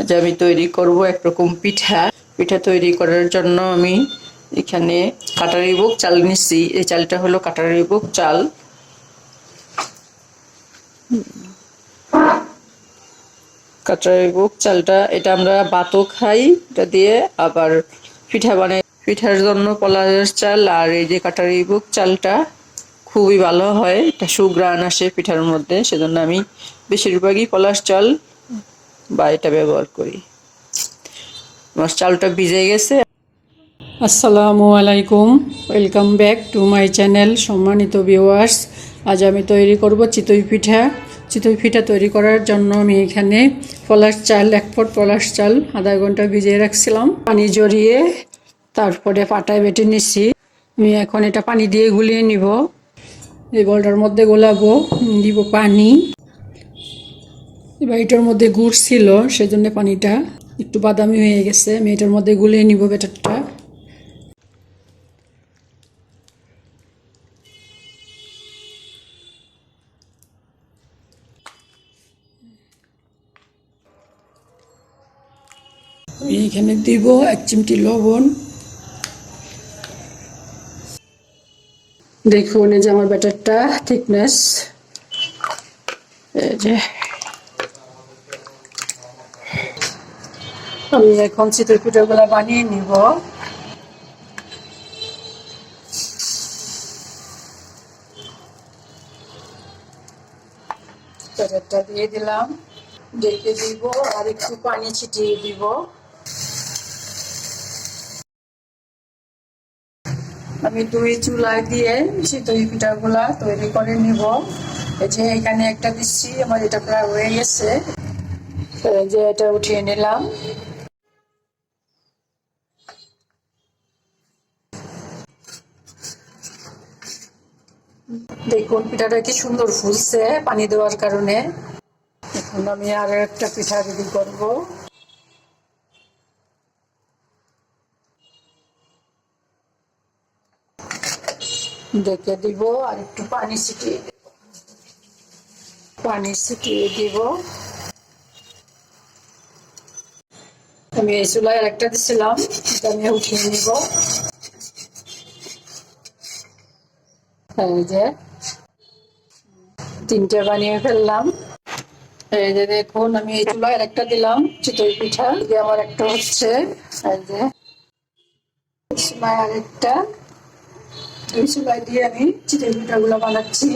আজ আমি তৈরি করব একরকম পিঠা। পিঠা তৈরি করার জন্য আমি এখানে কাটারি বুক চাল নিচ্ছি। এই চালটা হলো কাটারি বুক চাল। কাটারি বুক চালটা, এটা আমরা ভাতও খাই, এটা দিয়ে আবার পিঠা বানাই। পিঠার জন্য পলাশের চাল আর এই যে কাটারি বুক চালটা খুবই ভালো হয়। এটা সুগ্রাণ আসে পিঠার মধ্যে, সেজন্য আমি বেশিরভাগই পলাশ চাল বা এটা ব্যবহার করি। আমার চালটা ভিজে গেছে। আসসালামু আলাইকুম। Welcome back to my channel সম্মানিত ভিউয়ার্স আজ আমি তৈরি করব চিতই পিঠা। চিতই পিঠা তৈরি করার জন্য আমি এখানে পলাশ চাল, এক ফট পলাশ চাল, আধা ঘণ্টা ভিজিয়ে রাখছিলাম। পানি জড়িয়ে তারপরে পাটায় বেটে নিচ্ছি আমি এখন এটা পানি দিয়ে গুলিয়ে নিব। এই বলটার মধ্যে গোলাবো, দিব পানি। এবার এটার মধ্যে গুড় ছিল, সেজন্য পানিটা একটু বাদামি হয়ে গেছে। আমি এটার মধ্যে গুলিয়ে নিব ব্যাটারটা। আমি এখানে দিব এক চিমটি লবণ। দেখুন, এই যে আমার ব্যাটারটা থিকনেস এই যে আমি এখন চিতই পিঠাগুলো বানিয়ে নিব। ব্যাটারটা দিয়ে দিলাম, ডেকে দিব আর একটু পানি ছিটিয়ে দিব। আমি দুই চুলায় দিয়ে চিতই পিঠাগুলা তৈরি করে নিব। এই যে এখানে একটা দিচ্ছি, আমার এটা প্রায় হয়ে গেছে। যে এটা উঠিয়ে নিলাম। দেখুন, পিঠাটা কি সুন্দর ফুলছে পানি দেওয়ার কারণে। এখন আমি আরও একটা পিঠা রেডি করব। ডেকে দিব আর একটু পানি ছিটিয়ে পানি ছিটিয়ে দিব। আমি এই চুলায় একটা দিছিলাম, এটা আমি উঠিয়ে নিব। এই যে তিনটে বানিয়ে ফেললাম। এই যে দেখুন, আমি এই চুলায় একটা দিলাম, চিতই পিঠা দিয়ে আমার একটা হচ্ছে, এই যে চুলায় আরেকটা। দুই চুলাই দিয়ে আমি চিড়ের পিঠাগুলো বানাচ্ছি।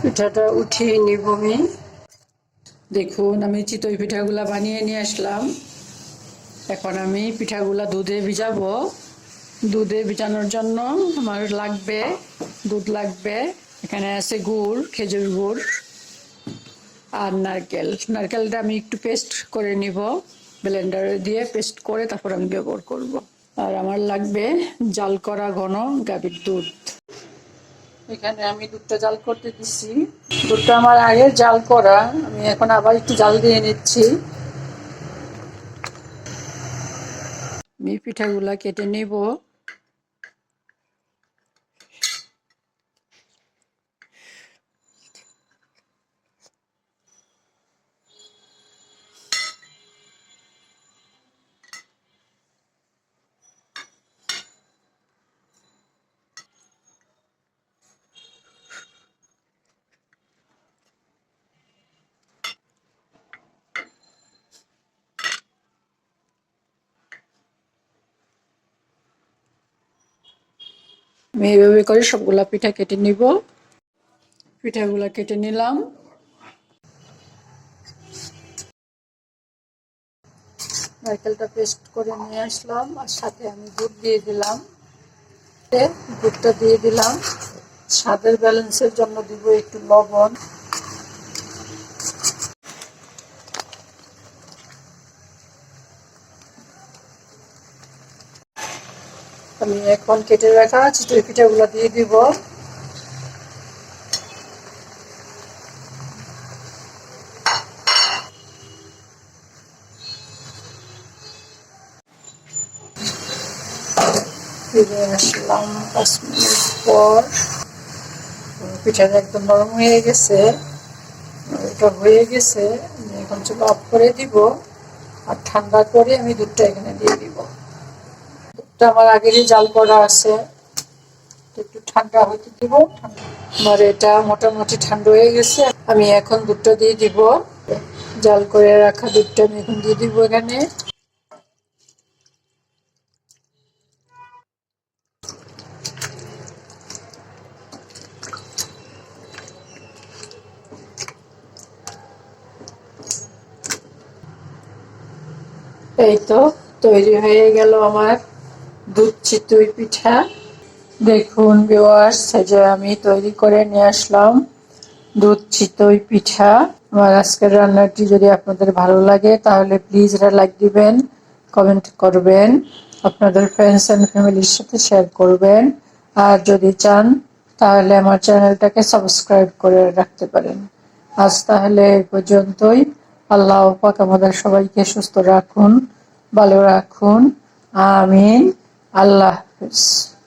পিঠাটা উঠিয়ে নিব আমি। দেখুন, আমি চিতই পিঠাগুলা বানিয়ে নিয়ে আসলাম। এখন আমি পিঠাগুলা দুধে ভিজাবো। দুধে ভিজানোর জন্য আমার লাগবে, দুধ লাগবে। এখানে আছে গুড়, খেজুর গুড় আর নারকেল। নারকেলটা আমি একটু পেস্ট করে নিব, ব্লেন্ডারে দিয়ে পেস্ট করে তারপর আমি ব্যবহার করব। আর আমার লাগবে জাল করা ঘন গাভীর দুধ। এখানে আমি দুধটা জাল করতে দিচ্ছি দুধটা আমার আগে জাল করা, আমি এখন আবার একটু জাল দিয়ে নিচ্ছি। আমি পিঠাগুলা কেটে নেব আমি এইভাবে করে সবগুলা পিঠা কেটে নিব। পিঠাগুলা কেটে নিলাম। নারকেলটা পেস্ট করে নিয়ে আসলাম আর সাথে আমি দুধ দিয়ে দিলাম। দুধটা দিয়ে দিলাম। স্বাদের ব্যালেন্সের জন্য দিব একটু লবণ। আমি এখন কেটে রাখা চিতই পিঠাগুলো দিয়ে দিব। ফিরে আসলাম পাঁচ মিনিট পর। পিঠাটা একদম নরম হয়ে গেছে। এটা হয়ে গেছে এখন চুলো অফ করে দিব। আর ঠান্ডা করে আমি দুধটা এখানে দিয়ে দিব। আমার আগেরই জাল করা আছে। একটু ঠান্ডা হতে দিব। আমার এটা মোটামুটি ঠান্ডা হয়ে গেছে। আমি এখন দুধটা দিয়ে দিব। জাল করে রাখা দুধটা আমি এখন দিয়ে দিব এখানে। এই তো, তৈরি হয়ে গেল আমার দুধ চিতই পিঠা। দেখুন ভিউয়ার্স যে আমি তৈরি করে নিয়ে আসলাম দুধ চিতই পিঠা। আমার আজকের রান্নাটি যদি আপনাদের ভালো লাগে, তাহলে প্লিজ এটা লাইক দিবেন কমেন্ট করবেন, আপনাদের ফ্রেন্ডস অ্যান্ড ফ্যামিলির সাথে শেয়ার করবেন। আর যদি চান, তাহলে আমার চ্যানেলটাকে সাবস্ক্রাইব করে রাখতে পারেন। আজ তাহলে এই পর্যন্তই। আল্লাহ পাক আমাদের সবাইকে সুস্থ রাখুন, ভালো রাখুন। আমিন। আল্লাহ হাফিজ।